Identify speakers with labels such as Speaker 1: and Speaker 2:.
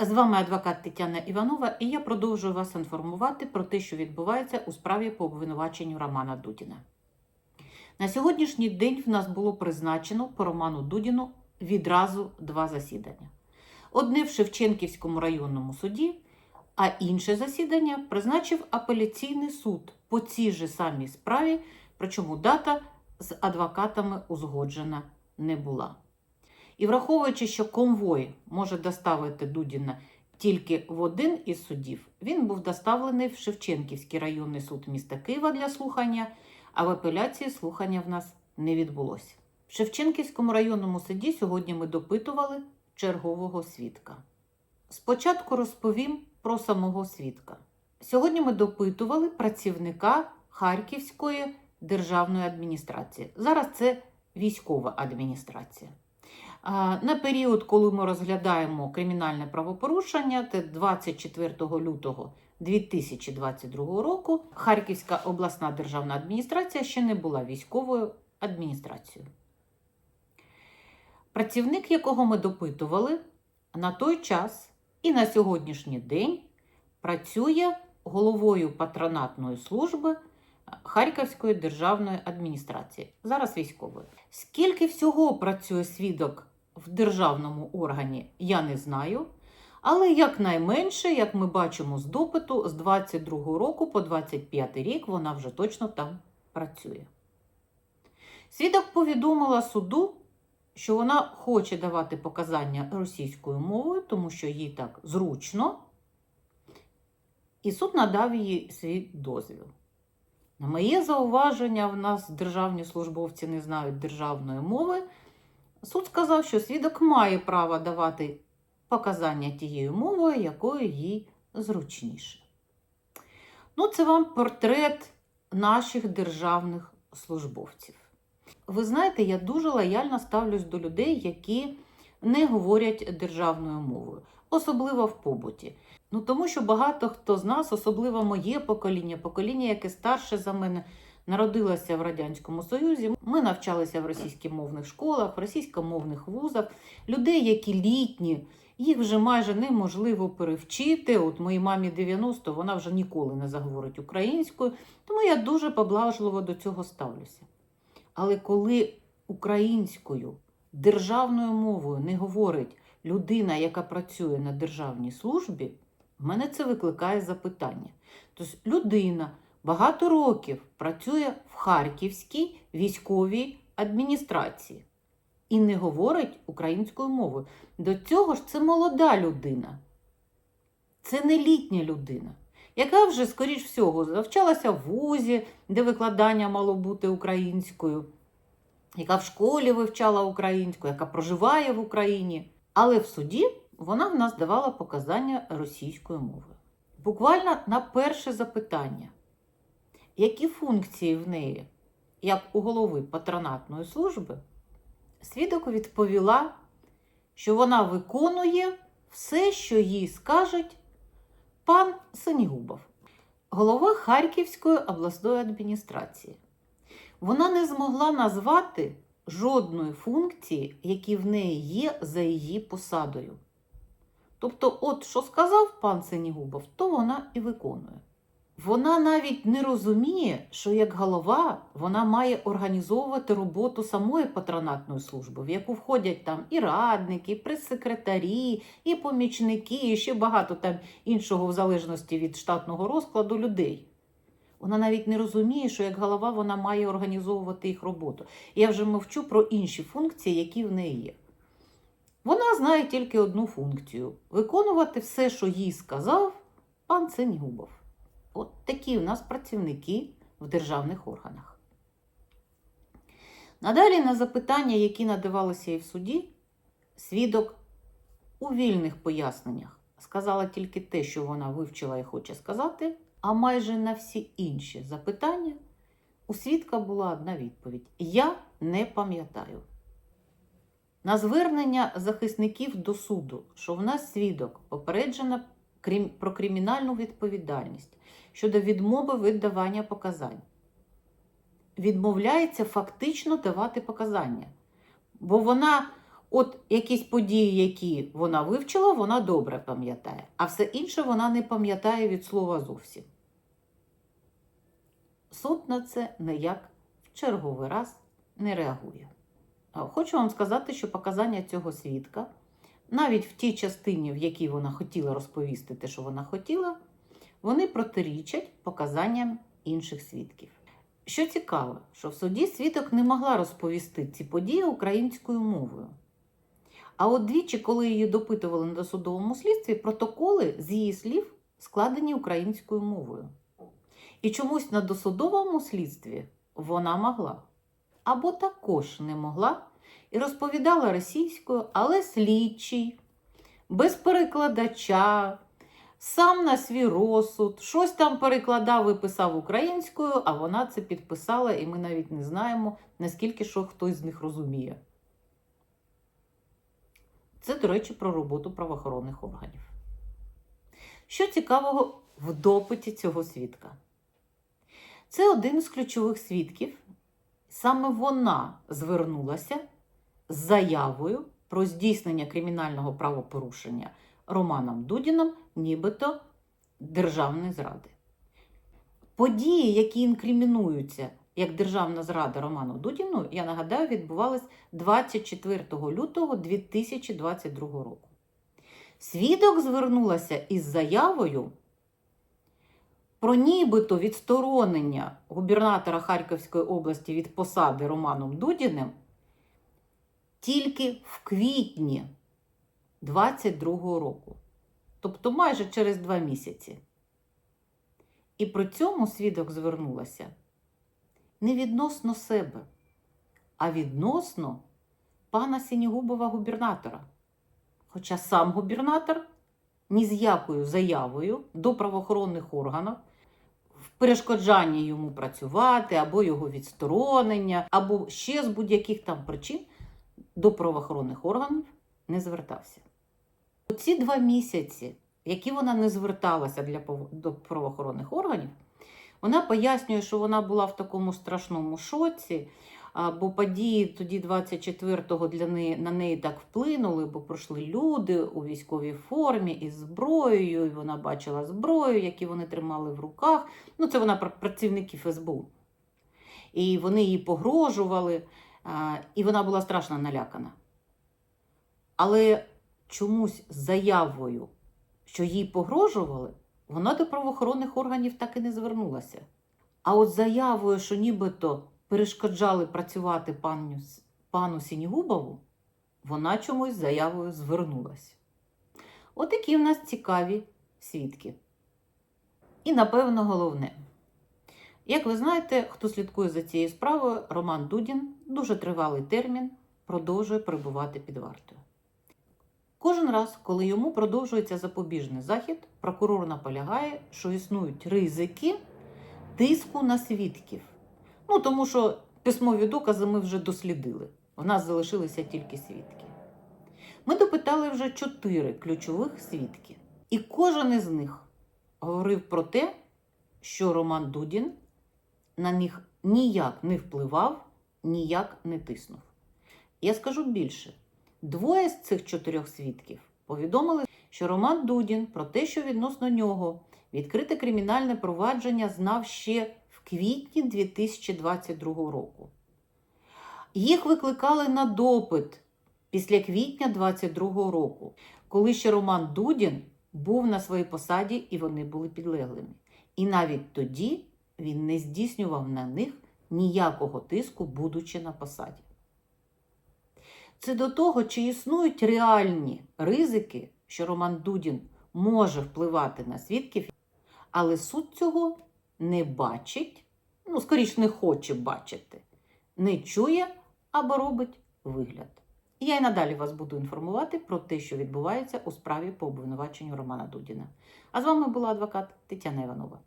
Speaker 1: З вами адвокат Тетяна Іванова, і я продовжую вас інформувати про те, що відбувається у справі по обвинуваченню Романа Дудіна. На сьогоднішній день в нас було призначено по Роману Дудіну відразу два засідання: одне в Шевченківському районному суді, а інше засідання призначив апеляційний суд по цій же самій справі, причому дата з адвокатами узгоджена не була. І враховуючи, що конвой може доставити Дудіна тільки в один із судів, він був доставлений в Шевченківський районний суд міста Києва для слухання, а в апеляції слухання в нас не відбулося. В Шевченківському районному суді сьогодні ми допитували чергового свідка. Спочатку розповім про самого свідка. Сьогодні ми допитували працівника Харківської державної адміністрації. Зараз це військова адміністрація. На період, коли ми розглядаємо кримінальне правопорушення, це 24 лютого 2022 року, Харківська обласна державна адміністрація ще не була військовою адміністрацією. Працівник, якого ми допитували, на той час і на сьогоднішній день працює головою патронатної служби Харківської державної адміністрації, зараз військової. Скільки всього працює свідок в державному органі, я не знаю. Але якнайменше, як ми бачимо з допиту, з 22 року по 25 рік вона вже точно там працює. Свідок повідомила суду, що вона хоче давати показання російською мовою, тому що їй так зручно, і суд надав їй свій дозвіл. На моє зауваження, в нас державні службовці не знають державної мови. Суд сказав, що свідок має право давати показання тією мовою, якою їй зручніше. Ну, це вам портрет наших державних службовців. Ви знаєте, я дуже лояльно ставлюсь до людей, які не говорять державною мовою, особливо в побуті. Ну, тому що багато хто з нас, особливо моє покоління, покоління, яке старше за мене, народилося в Радянському Союзі. Ми навчалися в російськомовних школах, в російськомовних вузах. Людей, які літні, їх вже майже неможливо перевчити. От моїй мамі 90, вона вже ніколи не заговорить українською, тому я дуже поблажливо до цього ставлюся. Але коли українською державною мовою не говорить людина, яка працює на державній службі, в мене це викликає запитання. Тобто людина багато років працює в Харківській військовій адміністрації і не говорить українською мовою. До цього ж це молода людина, це не літня людина, яка вже, скоріш всього, завчалася в вузі, де викладання мало бути українською, яка в школі вивчала українську, яка проживає в Україні. Але в суді вона в нас давала показання російською мовою. Буквально на перше запитання, які функції в неї, як у голови патронатної служби, свідок відповіла, що вона виконує все, що їй скажуть пан Синігубов, голова Харківської обласної адміністрації. Вона не змогла назвати жодної функції, які в неї є за її посадою. Тобто, от що сказав пан Синігубов, то вона і виконує. Вона навіть не розуміє, що як голова вона має організовувати роботу самої патронатної служби, в яку входять там і радники, і прес-секретарі, і помічники, і ще багато там іншого, в залежності від штатного розкладу людей. Вона навіть не розуміє, що як голова вона має організовувати їх роботу. Я вже мовчу про інші функції, які в неї є. Вона знає тільки одну функцію виконувати все, що їй сказав пан Сенігубов. От такі у нас працівники в державних органах. Надалі на запитання, які надавалися і в суді, свідок у вільних поясненнях сказала тільки те, що вона вивчила і хоче сказати, а майже на всі інші запитання у свідка була одна відповідь: Я не пам'ятаю. На звернення захисників до суду, що в нас свідок попереджена крім- про кримінальну відповідальність щодо відмови від показань. Відмовляється фактично давати показання, бо вона От якісь події, які вона вивчила, вона добре пам'ятає, а все інше вона не пам'ятає від слова зовсім. Суд на це ніяк в черговий раз не реагує. Хочу вам сказати, що показання цього свідка, навіть в тій частині, в якій вона хотіла розповісти те, що вона хотіла, вони протирічать показанням інших свідків. Що цікаво, що в суді свідок не могла розповісти ці події українською мовою. А от двічі, коли її допитували на досудовому слідстві, протоколи з її слів складені українською мовою. І чомусь на досудовому слідстві вона могла. Або також не могла і розповідала російською, але слідчий, без перекладача, сам на свій розсуд, щось там перекладав і писав українською, а вона це підписала, і ми навіть не знаємо, наскільки що хтось з них розуміє. Це, до речі, про роботу правоохоронних органів. Що цікавого в допиті цього свідка? Це один з ключових свідків. Саме вона звернулася з заявою про здійснення кримінального правопорушення Романом Дудіном, нібито державної зради. Події, які інкримінуються як державна зрада Роману Дудіну, я нагадаю, відбувались 24 лютого 2022 року. Свідок звернулася із заявою про нібито відсторонення губернатора Харківської області від посади Романом Дудіним тільки в квітні 22 року, тобто майже через два місяці. І при цьому свідок звернулася не відносно себе, а відносно пана Сінігубова губернатора. Хоча сам губернатор ні з якою заявою до правоохоронних органів в перешкоджанні йому працювати, або його відсторонення, або ще з будь-яких там причин до правоохоронних органів не звертався. Ці два місяці, які вона не зверталася для, до правоохоронних органів, вона пояснює, що вона була в такому страшному шоці, бо події тоді 24-го для неї, на неї так вплинули, бо пройшли люди у військовій формі із зброєю, і вона бачила зброю, які вони тримали в руках. Ну, це вона працівників СБУ. І вони їй погрожували, і вона була страшно налякана. Але чомусь заявою, що їй погрожували, вона до правоохоронних органів так і не звернулася. А от заявою, що нібито перешкоджали працювати пану, пану Сінігубову, вона чомусь заявою звернулася. Отакі в нас цікаві свідки. І, напевно, головне. Як ви знаєте, хто слідкує за цією справою, Роман Дудін дуже тривалий термін продовжує перебувати під вартою. Кожен раз, коли йому продовжується запобіжний захід, прокурор наполягає, що існують ризики тиску на свідків. Ну, тому що письмові докази ми вже дослідили. В нас залишилися тільки свідки. Ми допитали вже чотири ключових свідки. І кожен із них говорив про те, що Роман Дудін на них ніяк не впливав, ніяк не тиснув. Я скажу більше: двоє з цих чотирьох свідків повідомили, що Роман Дудін про те, що відносно нього відкрите кримінальне провадження знав ще в квітні 2022 року. Їх викликали на допит після квітня 2022 року, коли ще Роман Дудін був на своїй посаді і вони були підлеглими. І навіть тоді він не здійснював на них ніякого тиску, будучи на посаді. Це до того, чи існують реальні ризики, що Роман Дудін може впливати на свідків, але суд цього не бачить, ну, скоріш, не хоче бачити, не чує або робить вигляд. І я й надалі вас буду інформувати про те, що відбувається у справі по обвинуваченню Романа Дудіна. А з вами була адвокат Тетяна Іванова.